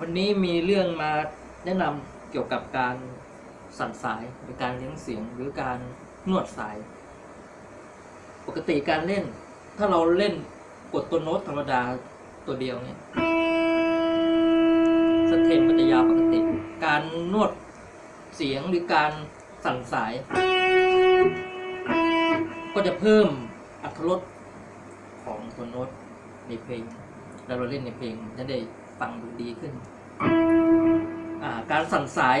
วันนี้มีเรื่องมาแนะนำเกี่ยวกับการสั่นสายหรือการเลี้ยงเสียงหรือการนวดสาย ปกติการเล่น ถ้าเราเล่นกดตัวโน้ตธรรมดาตัวเดียวเนี่ยสเตมมันจะยาวปกติ การนวดเสียงหรือการสั่นสาย ก็จะเพิ่มอรรถรสของตัวโน้ตในเพลง แล้วเราเล่นในเพลงจะได้ฟังดูดีขึ้น การสั่นสาย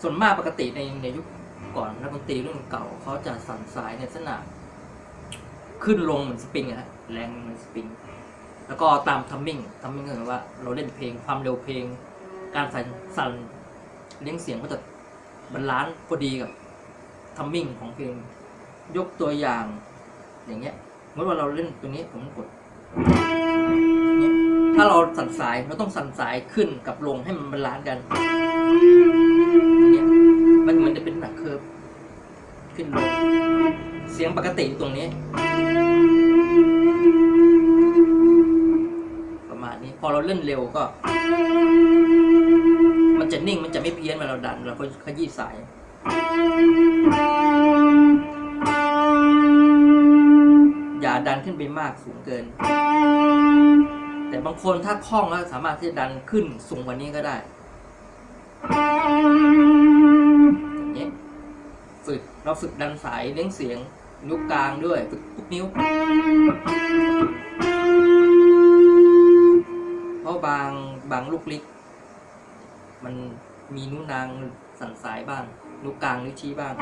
ส่วนมากปกติในในยุคก่อนนักดนตรีรุ่นเก่าเขาจะสั่นสายในลักษณะขึ้นลงเหมือนสปริงอะฮะแรงเหมือนสปริง แล้วก็ตามทัมมิ่งทัมมิ่งก็คือว่าเราเล่นเพลงความเร็วเพลง การสั่นสั่นเลี้ยงเสียงก็จะบาลานซ์พอดีกับทัมมิ่งของเพลงยกตัวอย่างอย่างเงี้ยเมื่อว่าเราเล่นตัวนี้ผมกด ถ้าเราสั่นสายเราต้องสั่นสายขึ้นกับลงให้มันบาลานซ์กันเงี้ยมันเหมือนจะเป็นหนักเคิร์ฟขึ้นลงเสียงปกติตรงนี้ ประมาณนี้พอเราเล่นเร็วก็ มันจะนิ่งมันจะไม่เพี้ยนเวลาเราดันเราก็ขยี้สายอย่าดันขึ้นไปมากสูงเกิน แต่บางคนถ้าคล่องแล้วสามารถที่จะดันขึ้นสูงกว่านี้ก็ได้อย่างนี้ฝึกเราฝึกดันสายเลี้ยงเสียงนิ้วกลางด้วยฝึกทุกนิ้ว เพราะบางบางลูกลิก มันมีนิ้วนางสั่นสายบ้างนิ้วกลางนิ้วชี้บ้าง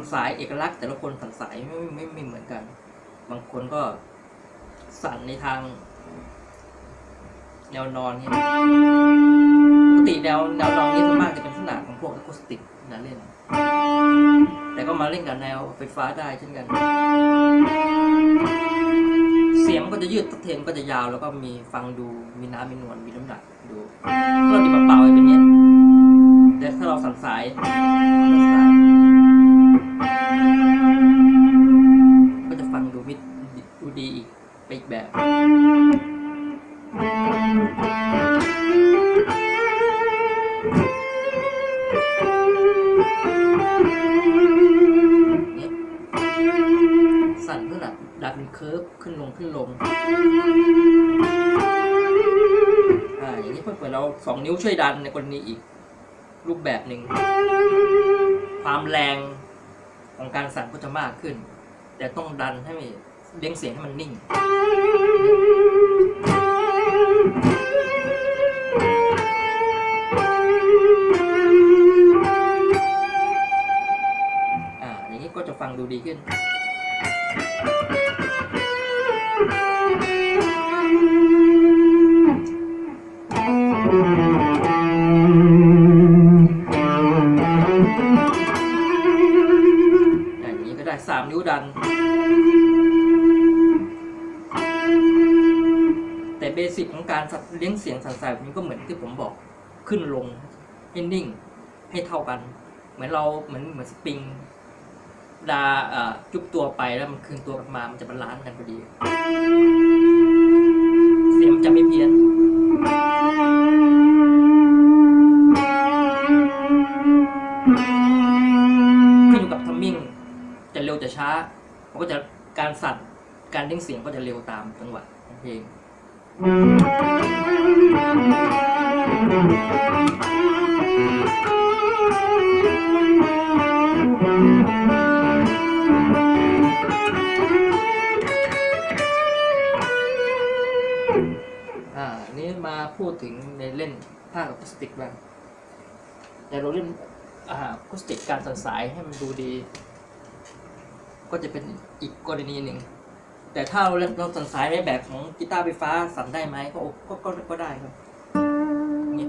สั่นสายเอกลักษณ์ แต่ละคนสั่นสายไม่ไม่ไม่เหมือนกัน บางคนก็สั่นในทาง แนวนอนเนี่ยปกติแนวแนวนอนนี้ส่วนมากจะเป็นลักษณะของพวกอะคูสติกนะเล่น แต่ก็มาเล่นกับแนวไฟฟ้าได้เช่นกัน เสียงก็จะยืดตัดเทนก็จะยาวแล้วก็มีฟังดูมีน้ำมีนวลมีน้ำหนักดูถ้าเราดิบเปล่าเป็นเนี้ยแต่ถ้าเราสั่นสายสั่นสาย คิร์ฟขึ้นลงขึ้นลง อ่า อย่างนี้เพื่อเราสองนิ้วช่วยดันในกรณีอีก รูปแบบหนึ่ง ความแรงของการสั่นก็จะมากขึ้น แต่ต้องดันให้เลี้ยงเสียงให้มันนิ่งอ่าอย่างนี้ก็จะฟังดูดีขึ้น อย่างนี้ก็ได้สามนิ้วดัน แต่เบสิกของการเลี้ยงเสียงสั่นสายแบบนี้ก็เหมือนที่ผมบอกขึ้นลงให้นิ่งให้เท่ากัน เหมือนเราเหมือนเหมือนสปริงดาเอ่อจุบตัวไปแล้วมันคืนตัวกลับมามันจะบาลานซ์กันพอดี เสียงมันจะไม่เพี้ยน ช้า มันก็จะการสั่นการเล่งเสียงก็จะเร็วตามจังหวะของเพลงอ่านี้มาพูดถึงในเล่นภาคอะคูสติกบ้างแต่เราเล่นอะคูสติกการสั่นสายให้มันดูดี ก็จะเป็นอีกกรณีหนึ่ง แต่ถ้าเราเล่นเราสั่นสายในแบบของกีตาร์ไฟฟ้าสั่นได้ไหมก็ก็ก็ก็ได้ครับนี่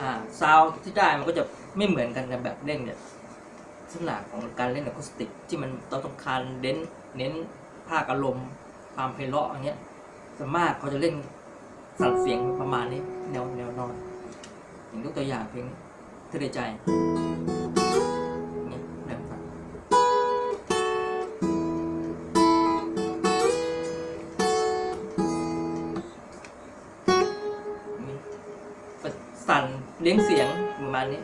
อ่าซาวที่ได้มันก็จะไม่เหมือนกันกับแบบเล่นเนี่ยลักษณะของการเล่นอะคูสติกที่มันเราต้องการเน้นเน้นภาคอารมณ์ความไพเราะอย่างเงี้ยส่วนมากเขาจะเล่นสั่นเสียงประมาณนี้แนวแนวนอนอย่างยกตัวอย่างเพลงเธอใจ ลี้ยงเสียงประมาณนี้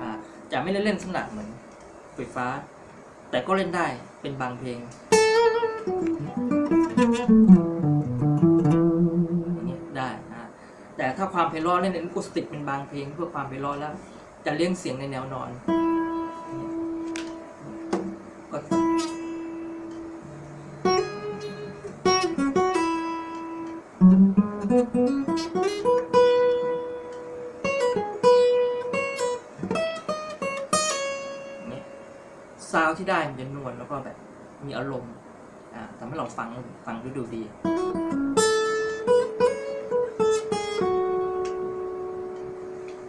อ่าจะไม่ได้เล่นสนักเหมือนไฟฟ้า แต่ก็เล่นได้เป็นบางเพลงอย่ได้นะแต่ถ้าความไพเราะเล่นในอะคูสติกเป็นบางเพลง เพื่อความไพเราะแล้วจะเลี้ยงเสียงในแนวนอน ซาวด์ที่ได้มันจะนวลแล้วก็แบบมีอารมณ์อ่าทำให้เราฟังฟังดูดูดี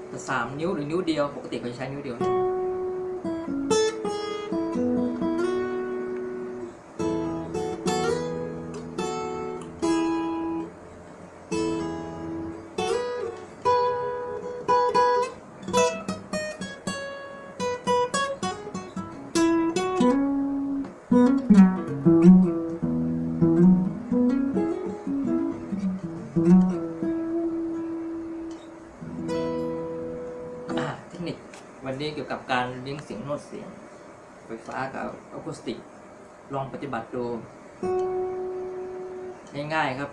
แต่สามนิ้วหรือนิ้วเดียว ปกติเขาจะใช้นิ้วเดียวอ่า เทคนิควันนี้เกี่ยวกับการเลี้ยงเสียงโน้ตเสียง ไฟฟ้ากับอะคูสติก ลองปฏิบัติดูง่ายๆครับ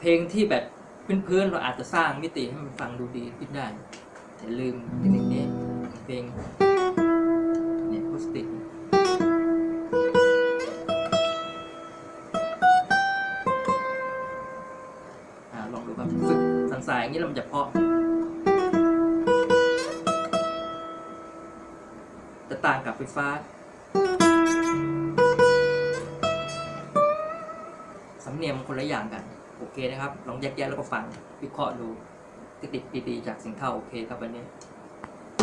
เพลงที่แบบพื้นๆเราอาจจะสร้างมิติให้มันฟังดูดีขึ้นได้อย่ลืมเทคนิคนี้เพลง สายอย่างนี้แล้วมันจะเพาะ จะต่างกับไฟฟ้า สำเนียงคนละอย่างกัน โอเคนะครับ ลองแยกแยะแล้วก็ฟังวิเคราะห์ดูติดีๆจากสิงเท่าโอเคครับวันนี้